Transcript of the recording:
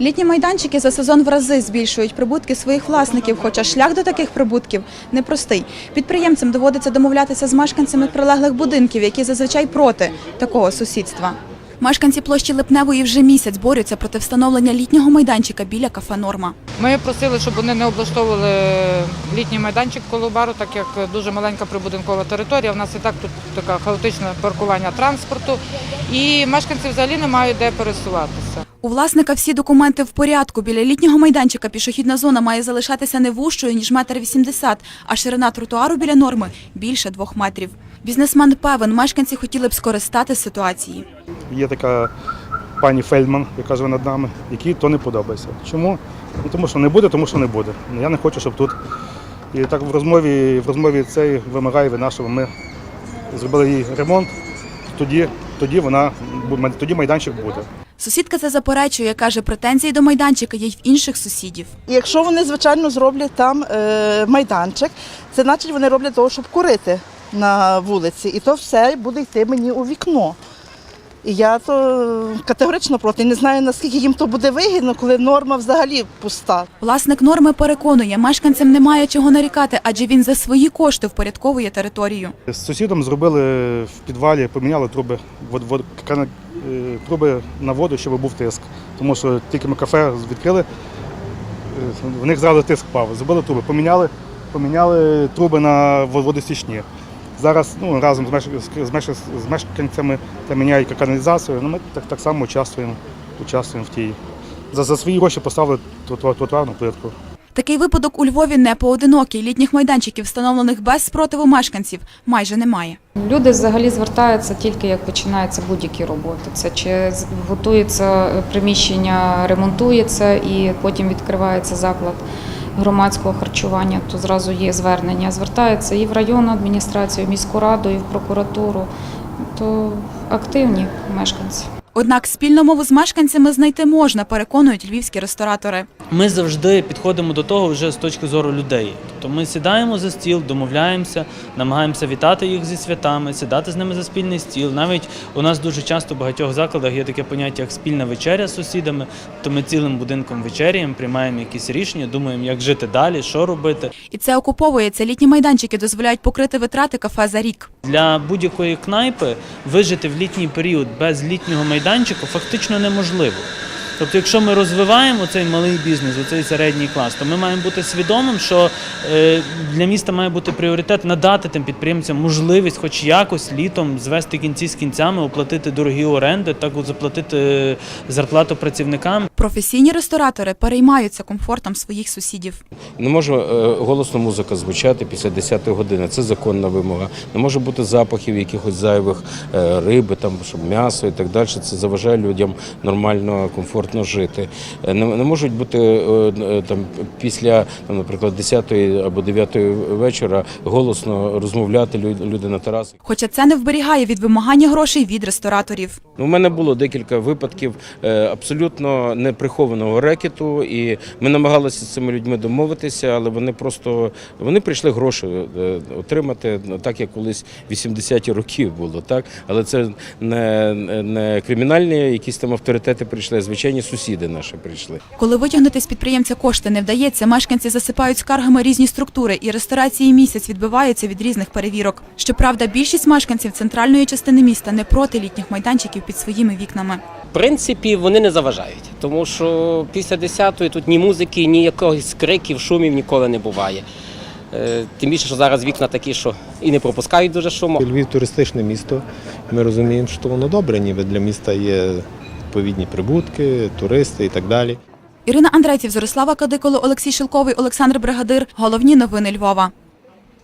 Літні майданчики за сезон в рази збільшують прибутки своїх власників, хоча шлях до таких прибутків непростий. Підприємцям доводиться домовлятися з мешканцями прилеглих будинків, які зазвичай проти такого сусідства. Мешканці площі Липневої вже місяць борються проти встановлення літнього майданчика біля кафе Норма. Ми просили, щоб вони не облаштовували літній майданчик коло бару, так як дуже маленька прибудинкова територія. У нас і так тут таке хаотичне паркування транспорту, і мешканці взагалі не мають де пересуватися. У власника всі документи в порядку. Біля літнього майданчика пішохідна зона має залишатися не вужчою, ніж метр вісімдесят, а ширина тротуару біля норми більше двох метрів. Бізнесмен певен, мешканці хотіли б скористатися ситуації. Є така пані Фельдман, яка живе над нами, якій то не подобається. Чому? Ну, тому що не буде, тому що не буде. Я не хочу, щоб тут. І так в розмові, в розмові цей вимагає від щоб ми зробили їй ремонт, тоді, тоді вона тоді майданчик буде. Сусідка це заперечує, каже, претензії до майданчика є й в інших сусідів. І якщо вони, звичайно, зроблять там е, майданчик, це значить вони роблять того, щоб курити на вулиці. І то все буде йти мені у вікно. І я то категорично проти. Не знаю, наскільки їм то буде вигідно, коли норма взагалі пуста. Власник норми переконує, мешканцям немає чого нарікати, адже він за свої кошти впорядковує територію. З сусідом зробили в підвалі, поміняли труби, вод, вод, кана- е, труби на воду, щоб був тиск. Тому що тільки ми кафе відкрили, е, в них зразу тиск впав. Зробили труби, поміняли, поміняли труби на во- водостічні. Зараз ну, разом з, меш... з, меш... з мешканцями та міняють каналізацію. Ну, ми так, так само участвуємо, участвуємо в тій. За, за свої гроші поставили тротуар- тротуарну плитку. Такий випадок у Львові не поодинокий. Літніх майданчиків, встановлених без спротиву мешканців, майже немає. Люди взагалі звертаються тільки як починаються будь-які роботи. Це чи з- готується приміщення, ремонтується і потім відкривається заклад громадського харчування, то зразу є звернення. Звертаються і в районну адміністрацію, і в міську раду, і в прокуратуру. То активні мешканці. Однак спільну мову з мешканцями знайти можна, переконують львівські ресторатори. Ми завжди підходимо до того вже з точки зору людей. Тобто ми сідаємо за стіл, домовляємося, намагаємося вітати їх зі святами, сідати з ними за спільний стіл. Навіть у нас дуже часто в багатьох закладах є таке поняття, як спільна вечеря з сусідами. То ми цілим будинком вечеряємо, приймаємо якісь рішення, думаємо, як жити далі, що робити. І це окуповується. Літні майданчики дозволяють покрити витрати кафе за рік. Для будь-якої кнайпи вижити в літній період без літнього майданчику фактично неможливо. Тобто, якщо ми розвиваємо цей малий бізнес, цей середній клас, то ми маємо бути свідомим, що е, для міста має бути пріоритет надати тим підприємцям можливість, хоч якось літом звести кінці з кінцями, оплатити дорогі оренди, так заплатити е, зарплату працівникам. Професійні ресторатори переймаються комфортом своїх сусідів. Не може е, голосно музика звучати після 10 години. Це законна вимога. Не може бути запахів якихось зайвих е, риби, там щоб м'ясо і так далі. Це заважає людям нормально, комфортно жити. Е, Не, не можуть бути там після, там, наприклад, 10 або 9 вечора голосно розмовляти лю- люди на терасах. Хоча це не вберігає від вимагання грошей від рестораторів. Ну, У мене було декілька випадків абсолютно неприхованого рекету, і ми намагалися з цими людьми домовитися, але вони просто вони прийшли гроші е, отримати, ну, так як колись 80-ті роки було, так але це не, не кримінальні якісь там авторитети прийшли, а звичайні сусіди наші прийшли. Коли витягнути з підприємця кошти не вдається, мешканці засипають скаргами різні структури, і ресторації місяць відбиваються від різних перевірок. Щоправда, більшість мешканців центральної частини міста не проти літніх майданчиків під своїми вікнами. В принципі, вони не заважають, тому що після 10-ї тут ні музики, ні якогось криків, шумів ніколи не буває. Е, Тим більше, що зараз вікна такі, що і не пропускають дуже шуму. Львів туристичне місто. Ми розуміємо, що воно добре, ніби для міста є відповідні прибутки, туристи і так далі. Ірина Андрейців, Зорислава Кадиколо, Олексій Шилковий, Олександр Бригадир. Головні новини Львова.